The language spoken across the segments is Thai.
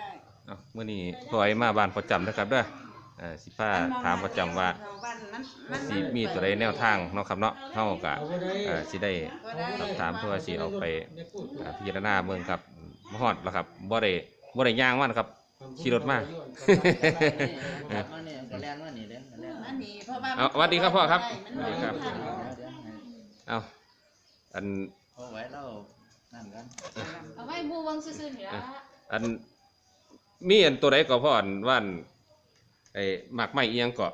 ได้เอามื้อนี้พ่อยมาบ้านประจำนะครับเด้อเอ่อสิพาถามประจำว่าบ้านมันมันสิมีตัวใดแนวทางเนาะครับเนาะเฮาก็เอ่อสิได้ก็ได้สอบถามเพื่อสิเอาไปเอ่อพิจารณาเบิ่งครับบ่ฮอดแล้วครับบ่ได้บ่ได้ย่างมานะครับ ขี่รถมา ครับมาเนี่ยก็แล่นมานี่เด้อก็แล่นอันนี้เพราะว่าเอาสวัสดีครับพ่อครับมันสวัสดีครับเดี๋ยวเดี๋ยวให้เอาอันเอาไว้เรานั่นกัน เอาไว้หมู่เวังซื่อๆนี่ล่ะอัน มีอันตัวใดก็พ่ออันว่านไอ้หมากไม้เอียงก็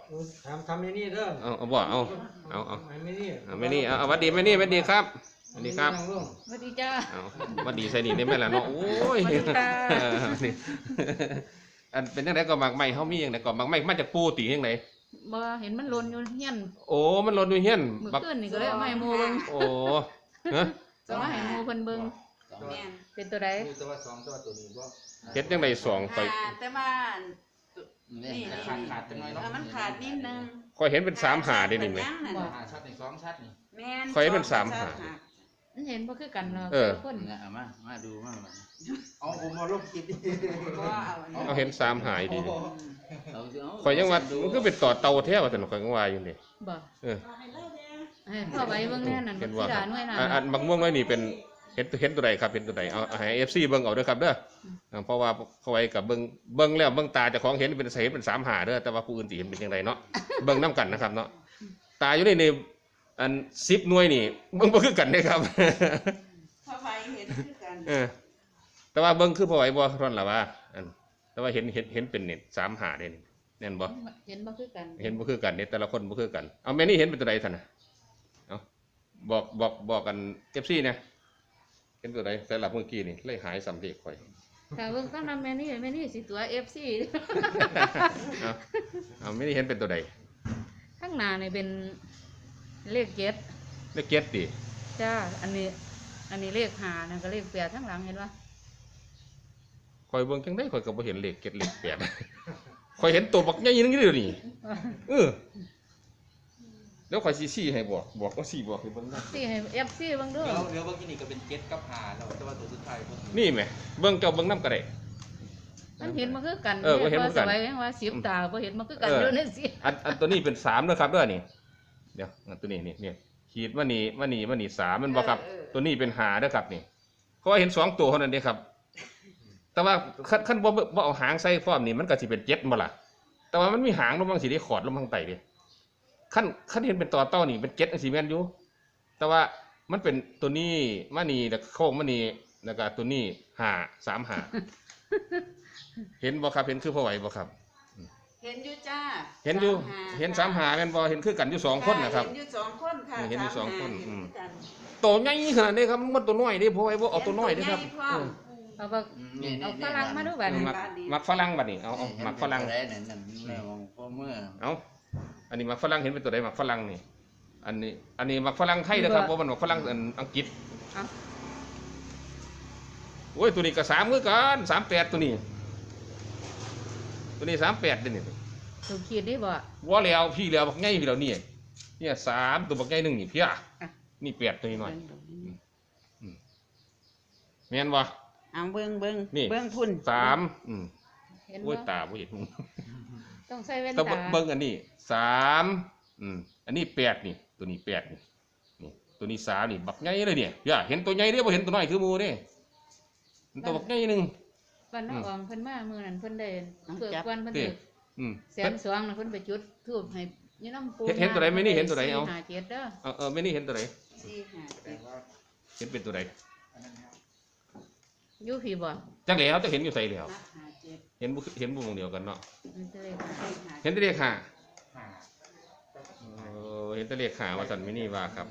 ทำทำไอ้นี่เด้อเอาเอาบ่เอาเอาเอาไอ้ไม่นี่เอาไม่นี่เอาเอาหวัดดีไม่นี่หวัดดีครับสวัสดีครับนั่งลงสวัสดีจ้าเอาหวัดดีใส่นี่ได้ไหมล่ะเนาะโอ้ยสวัสดีค่ะเออนี่อันเป็นจังไดก็หมากไม้เฮามีจังไดก็หมากไม้มาจากปูติจังไดบ่เห็นมันหล่นอยู่เฮียนโอ้มันหล่นอยู่เฮียนมื้อบักคืนนี่ก็เลยเอามาให้หมู่เบิ่งโอ้ฮะเอามาให้หมู่เพิ่นเบิ่งส องแม่นเป็นตัวใดมีตัวสองตัวตัวนี้บ่เฮ็ดจังไดสองข่อยอ่าแต่ว่า นี่นี่ ขาดขาดจังหน่อยเอเนาะอมันขาดนิดนึงข่อยเห็นเป็นสามหาได้นี่แหมขาดนั่นบ่น่ะอ่าชัดนี่สองชัดนี่แม่นข่อยเห็นเป็นสามหา มันเห็นบ่คือกันเนาะเออ คนเนี่ยเอามา มาดูมาบัดนี้เอาผมมาลบคิดดิบ่เอาอันนี้เอาเห็นสามหายดีเอาสิเอาข่อยยังว่ามันคือเป็นต่อเตาแท้ว่าแต่ข่อยก็ว่าอยู่นี่บ่เออ ให้พ่อไว้เบิ่งแน่นั่นเห็บันกว่า สิดาหน่วยนั่นอันอันบักม่วงน้อยนี่เป็น เห็นเห็นตัวใดครับเห็นตัวใดเอาเอาให้ FC เบิ่งเอาเด้อครับเด้ออ่าเพราะว่าเขาไว้กับเบิ่งเบิ่งแล้วเบิ่งตาเจ้าของเห็นเป็นเห็นเป็นสามหาเด้อแต่ว่าผู้อื่นสิเห็นเป็นจังไดเนาะเบิ่งนํกันนะครับเนาะตาอยู่ในนี่อัน10หน่วยนี่เบิ่งบ่คือกันเด้ครับเพราะไฟเห็นคือกันเออแต่ว่าเบิ่งคือพอไหวบ่ร่อนล่ะว่าอันแต่ว่าเห็นเห็นเห็นเป็นนี่สามหาเด้นี่แน่นบ่เห็นบ่คือกันเห็นบ่คือกันเนี่ยแต่ละคนบ่คือกันเอาแม่นี่เห็นเป็นตัวใดท่านน่ะเอาบอกบอกบอกกัน FC นะเห็นตัวใดแต่ละเมื่อกี้นี่เลยหายสำเร็จข่อยถ้าเบิ่งข้างนำแม่นี่แม่นี่สิตัว FC เอาเอาแม่นี่เห็นเป็นตัวใดข้างหน้านี่เป็นเลขเจ็ดเลขเก็ดติจ้าอันนี้ อันนี้เลขห้านั่นก็เลขแปดทั้งหลังเห็นปะข่อยเบิ่งจังได๋ข่อยก็บ่เห็นเลขเก็ดเลขแปดข่อยเห็นตัวบักใหญ่นึงอยู่เดี๋ยวนี้เออ แล้วข่อยสิชี้ให้บอกบอกว่าสิบอกให้เบิ่งนะสี่ให้ FC เบิ่งดูเดี๋ยวเดี๋ยวเมื่อกี้นี่ก็เป็นเจ็ดกับหาแล้วแต่ว่าตัวสุดท้ายก็คือนี่แหมเบิ่งเจ้าเบิ่งนํก็ได้ มันเห็นมาคือกันเออบ่เห็นบ่คือกันสมัยว่าสิบตาบ่เห็นมาคือกันเอออยู่ในสิอันอันตัวนี้เป็นสามด้วยครับด้วยนี่เดี๋ยวอันตัวนี้นี่นี่ขีดมานี่มานี่มานี่สามมันบ่ครับ ตัวนี้เป็นหาด้วยครับนี่เพราะว่าเห็นสองตัวเท่านั้นเด้ครับ แต่ว่าขั้นขั้นบ่บ่เอาหางใส่พร้อมนี่มันก็สิเป็นเจ็ดบ่ล่ะแต่ว่ามันมีหางลงบางสิได้ขอดลงบางไตเดิ ขั้นขั้นเห็นเป็นต่อเต้านี่เป็นเจ็ดอันสิแม่นอยู่ แต่ว่ามันเป็นตัวนี้มานี่แล้วก็โค้งมานี่แล้วก็ตัวนี้หาสามหา เห็นบ่ครับเห็นคือพ่อไหวบ่ครับ เห็นอยู่จ้าเห็นอยู่สามเห็นสามหาแม่นบ่เห็นคือกันอยู่สองคนนะครับ เห็นอยู่สองคนค่ะเห็นอยู่สองคนามหาอืมเห็นกันโตใหญ่ขนาดนี้ครับมันตัวน้อยเด้เพราะไอ้บ่เอาตัวน้อยเด้ครับเห็นตัวใหญ่พร้อม เอาบักนี่เอานี่ฝรั่งมาดูบัดเออนี้ มักมักฝรั่งบัดนี้เอาเอามักฝรั่งได้นั่นนั่นแม่มองพ่อเมื่อเอา อันนี้มักฝรั่งเห็นเป็นตัวใดมักฝรั่งนี่ อันนี้ อันนี้มักฝรั่งไทยนะครับเพราะมันมักฝรั่งอันอังกฤษเอาโอ้ยตัวนี้ก็สามคือกันสามแปดตัวนี้ ตัวนี้สามแปดเด้นี่ถูกขีดนี่บ่ว่าแล้วพี่แล้วบักใหญ่พี่แล้วนี่เนี่ยสามตัวบักใหญ่หนึงนี่เพี้ยนี่แปดตัวนี้หน่อยแม่นบ่เอาเบิ้งเบิ้งนี่เบิ้งพุ่นสามอืมเห็นโอ้บ่ยตาบ่เห็น ต้องใส่แว่นแต่ตาเบิ่งอันนี้สามอืมอันนี้แปดนี่ ตัวนี้แปดนี่นี่ ตัวนี้สามนี่บักใหญ่เลยเนี่ยอย่าเห็นตัวใหญ่เด้บ่เห็นตัวน้อยคือหมูเด้เห็นตัวบักใหญ่หนึง วันน้าออมเพิ่นมามื้อนั้นเพิ่นได้เกิดกวนเพิ่นเด้ได้อืม แสนสองน่ะเพิ่นไปจุดธูปให้ยี่น้ำปูเห็นเห็นตัวใดไหมนี่เห็นตัวใดเอา สี่ห้าเจ็ดเด้อเออเออไม่นี่เห็นตัวไหนสี่ห้าเจ็ดเห็นเป็นตัวไหนอ ยู่พี่บ่จังแล้วจะเห็นอยู่ใส่แล้ว นับห้าเจ็ดเห็นบ่เห็นบ่วงเดียวกันเนาะ มันจะได้สี่ห้าเห็นแต่เลขห้าเออเห็นแต่เลขห้าว่าซั่นไม่นี่ว่าครับ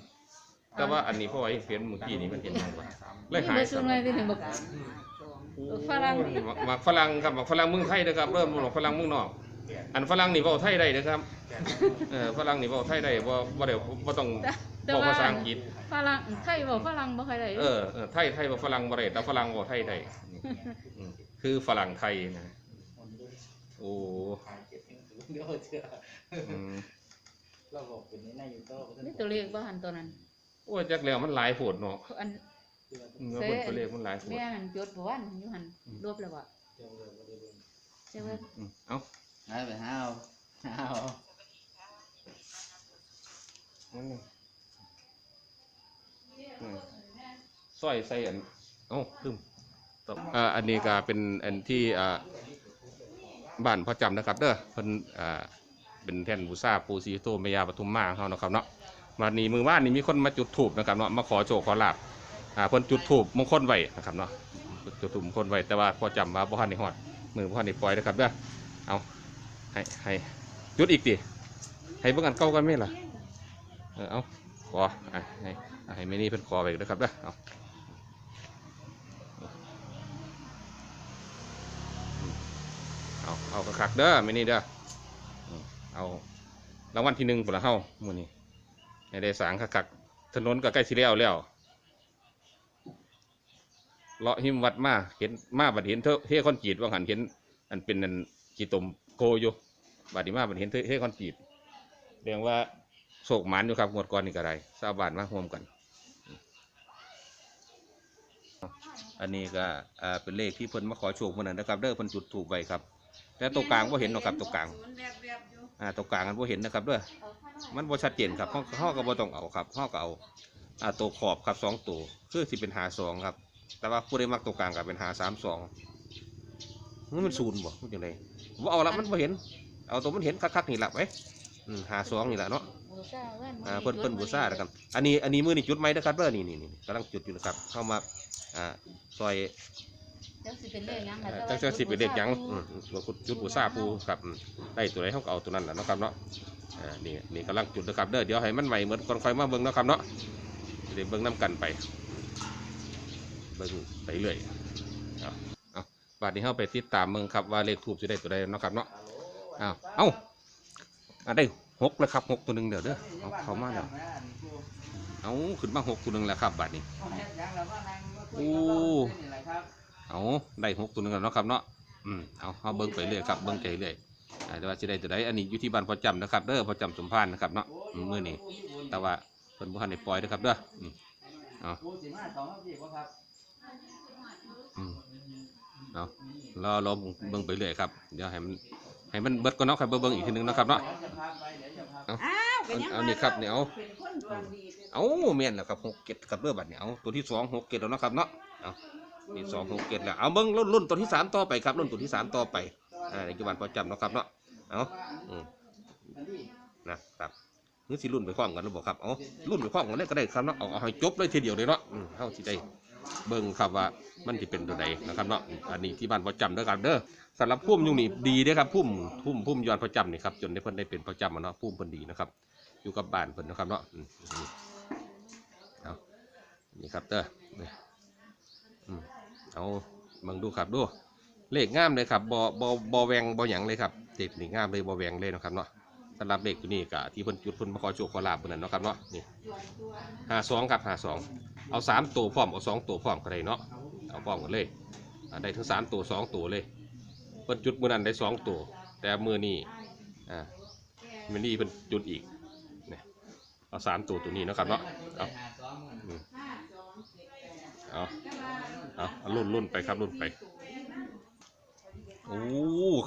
แต่ว่าอันนี้เพราะว่าเห็นเมื่อกี้นี้มันเห็นมันว่าเลยหายนี่บ่ซุนไว้ที่ถึงบ่สามห้าสองโอ้ฝรั่ง หมักหมักฝรั่งครับหมักฝรั่งเมืองไทยนะครับเริ่มหมักฝรั่งเมืองนอก อันฝรั่งนี่เว้าไทยได้นะครับ เออฝรั่งนี่เว้าไทยได้บ่บ่ได้บ่ต้อง แต่บอกว่า ภาษาอังกฤษ ฝรั่งไทยบ่ฝรั่งบ่ค่อยได้เออเออไทยไทยบ่ฝรั่งบ่ได้แต่ฝรั่งบ่ไทยได้อืมคือฝรั่งไทยนะโอ้เดี๋ยวเชื่ออืมเราบอกเป็นในยูทูบนี่ตัวเลขบ่หันตัวนั้น โอ้ยจักแล้วมันหลายโพดเนาะอันอืมแล้วเบิ่งตัวเลขมันหลายโพดแม่นั่นจดบ่วันอยู่หันรวบแล้วบ่เจ้าเลยบ่ได้เบิ่งใช่ไหม อืมเอาหายไปหาเอาหาเอา นั่นน่ะอืมส ร้อยใส่อันเอ้าลืมตอ่าอันนี้ก็เป็นอันที่อ่าบ้านพ่อจำนะครับเด้อเพิ่นอ่าเป็นแท่นบูชาปูซีโตเมยาปทุมมาของเขานะครับเนาะมานี่มือว่านนี่มีคนมาจุดถูปนะครับเนาะมาขอโชคขอลาบอ่าเพิ่นจุดถูปมงคลไว้นะครับเนาะจุดถูปมงคลไว้แต่ว่าพ่อจำว่าบ่ทันได้ฮอดมือบ่ทันได้ปล่อยนะครับเด้อเอาให้ให้จุดอีกดิให้เบิ่งอันเก่ากันไหมล่ะเออเอาขออะให้ให้แม่นี่เพิ่นขอไปนะครับเด้อเอา เอาเอากระคักเด้อม่นี่เด้อเอารางวัลที่หนึ่งพุ่นละเฮามือนี้ให้ได้สางคักถนนก็ใกล้สิแล้วแล้วเลาะหิมวัดมาเห็นมาบัดเห็นเทเทคอนกรีตว่าหันเห็น อันเป็นอันกีตมโกอยู่บัดนี้มาบัดเห็นเทเทคอนกรีตเรียกว่าโศกหมันอยู่ครับงวดก่อนนี่ก็ได้ชาวบ้านมาร่วมกัน อันนี้ก็เป็นเลขที่เพิ่นมาขอโชคเมื่อนั้นนะครับเด้อเพิ่นจุดถูกไว้ครับ แต่ตัวกลางบ่เห็นหรอกครับตัวกลางอ่าตัวกลางมันบ่เห็นนะครับเด้อมันบ่ชัดเจนครับห้องห้องก็บ่ต้องเอาครับห้องก็เอาอ่าตัวขอบครับสองตัวคือสิเป็นหาสองครับ แต่ว่าผู้ใดมักตัวกลางก็เป็นหาสามสองมันศูนย์บ่มันจังไดบ่าเอาละมันบ่เห็น เอาตัวมันเห็นคักๆนี่ละไว้อืมหาสองนี่แหละเนาะบูชาแว่นอ่าเพิ่นเพิ่นบูชานะครับอันนี้อันนี้มือนี่จุดไหมนะครับเด้อนี่นี่นี่กำลังจุดอยู่นะครับเข้ามาอ่าซอย จังสิเป็นเลขหยังเอ่อแต่จัว่างจังสิเป็นเด็กหยังอืมเราจุดบูชาปูครับอืมได้ตัวไหนเขาก็เอาตัวนั้นแหละเนาะครับเนาะอ่านี่นี่กำลังจุดนะครับเด้อเดี๋ยวให้มันใหม่เหมือนก่อนค่อยมาเบิ่งเนาะครับเนาะจะได้เบิ่งน้กันไปเบิ่งไปเรื่อยเอาเอาบัดนี้เฮาไปติดตามเบิ่งครับว่าเลขทูบจะได้ตัวใดเนาะครับเนาะอ้าวเอ้าอ่าได้หกแล้วครับหกตัวหนึ่งเดี๋ยวเด้อเอาเข้ามาแล้วเอาขึ้นมาหกตัวหนึ่งแล้วครับบัดนี้ โอ้ เอาได้หกตัวหนึ่งแล้วเนาะครับเนาะอืมเอาเอาเบิ้งไปเรื่อยครับเบิ้งไปเรื่อยอ่าแต่ว่าจะได้ตัวใดอันนี้อยู่ที่บ้านพอจำนะครับเด้อพอจำสมพานนะครับเนาะอืมมื้อนี้แต่ว่าเพิ่นบ่ทันได้ปล่อยนะครับเด้ออืมเอาปูสิมาสองครับพี่บ่ครับอืมเอารอรอเบิ้งไปเรื่อยครับเดี๋ยวให้มันให้มันเบิดก่อนเนาะครับเบิ่งอีกทีหนึงเนาะครับเนาะเดี๋ยวจะพาไปเดี๋ยวจะพาไปอ้าวก็ยังเอานี่ครับนี่เอาเป็นคนดวงดีเด้อเอาแม่นแล้วครับหกเกตครับเด้อบัดนี้เอาตัวที่สองหกเกตแล้วเนาะครับเนาะเอา นี่สองหกเกตแล้วเอาเบิ้งรุ่นรุ่นตัวที่สามต่อไปครับรุ่นตัวที่สามต่อไปอ่าในจุบันพอจำเนาะครับเนาะเอาอืมนะครับนี่สิรุ่นไปพร้อมกันหรือเปล่าครับเอารุ่นไปพร้อมกันเลยก็ได้ครับเนาะเอาเอาให้จบเลยทีเดียวเลยเนาะอืมเท่าที่ได้เบิ่งครับว่ามันจะเป็นตัวใดนะครับเนาะอันนี้ที่บ้านพอจำเด้อครับเด้อสำหรับพุ่มยุงนี่ดีเด้อครับพุ่มพุ่มพุ่มยอดพอจำนี่ครับจนได้เพิ่นได้เป็นพอจำมาเนาะพุ่มเพิ่นดีนะครับ อยู่กับบ้านเพิ่นนะครับเนาะนี่ครับเด้อนี่อืม เอาบิ่งดูครับดูเลขงามเลยครับบอบอบอแวงบอหยังเลยครับเลขนี่งามเลยบอแวงเลยนะครับเนาะสำหรับเลขตัวนี้กะที่เพิ่นจุดเพิ่นมาขอโชคขอลาบนนั่นเนาะครับเนาะนี่หาสองครับหาสองเอาสามตัวพร้อมเอาสองตัวพร้อมก็ได้เนาะเอาพร้อมกันเลยอ่าได้ทั้งสามตัวสองตัวเลยเพิ่นจุดมือนั้นได้สองตัว แต่มือนี้อ่ามือนี้เพิ่นจุดอีกเนี่ยเอาสามตัวตัวนี้เนาะครับเนาะเอาเอา เอาเอารุ่นรุ่นไปครับรุ่นไปโอ้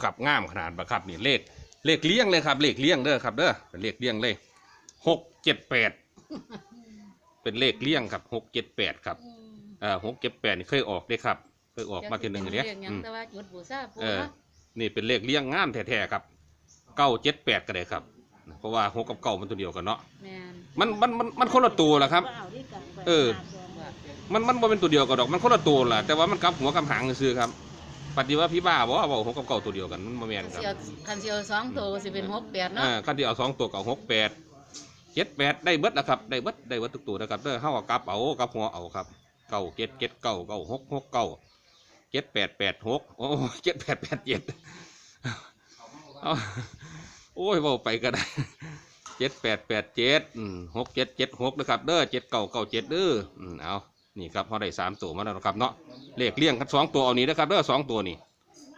ขับงามขนาดบะครับนี่เลขเลขเลี้ยงเลยครับ เลขเลี้ยงเด้อครับเด้อเป็นเลขเลี้ยงเลยหกเจ็ดแปดเป็นเลขเลี้ยงครับหกเจ็ดแปดครับเอ่าหกเจ็ดแปดนี่เคยออกเด้ครับ เคยออกมาทีหนึ่งเลเนี้ยขหยังอืมแต่ว่าจุดบูชาปูเออเนาะนี่เป็นเลขเลี้ยงงามแท้ๆครับเก้าเจ็ดแปดก็ได้ครับเพราะว่าหกกับเก้ามันตัวเดียวกันเนาะแม่นมันมันมันมันคนละตัวแหละครับ เออ มันมันบ่เป็นตัวเดียวกันดอก มันคนละตัวแหละแต่ว่ามันกลับหัวกำหางซื่อๆครับ ปฏิว่าพี่บ้าบอกว่าบอกหกกับเก้าตัวเดียวกันมันบ่แม่นครับสิเอาคันสิเอาสองตัวสิเป็นหกแปดเนาะ อ่าคันที่เอาสองตัวกับหกแปดเจ็ดแปดได้เบิดนะครับได้เบิดได้เบิดทุกตัวนะครับเด้อเฮากับกลับเอากลับหัวเอาครับเก้าเจ็ดเจ็ดเก้าเก้าหกหกเก้าเจ็ดแปดแปดหกโอ้เจ็ดแปดแปดเจ็ดเอาโอ้ยเบาไปก็ได้เจ็ดแปดแปดเจ็ดหกเจ็ดเจ็ดหกนะครับเด้อเจ็ดเก้าเก้าเจ็ดเด้ออืมเอา นี่ครับเขาได้สามตัวมาแล้วนะครับเนาะเลขเลี้ยงครับสองตัวเอานี้นะครับเด้อสองตัวนี่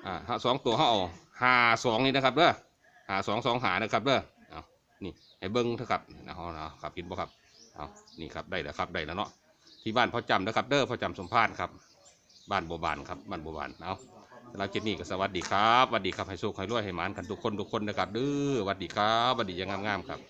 อ่าสองตัวเขาเอาหาสองนี่นะครับเด้อหาสองสองหานะครับเด้อเอานี่ให้เบิ้งเถอะครับเอาเนาะครับกินบ่ครับเอานี่ครับได้แล้วครับได้แล้วเนาะที่บ้านพ่อจำนะครับเด้อพ่อจำสมพานครับ บ้านบัวบานครับบ้านบัวบานเอาสำหรับคลิปนี้ก็สวัสดีครับสวัสดีครับให้โชคให้รวยให้หมานกันทุกคนทุกคนนะครับเด้อสวัสดีครับสวัสดีอยังงามๆครับ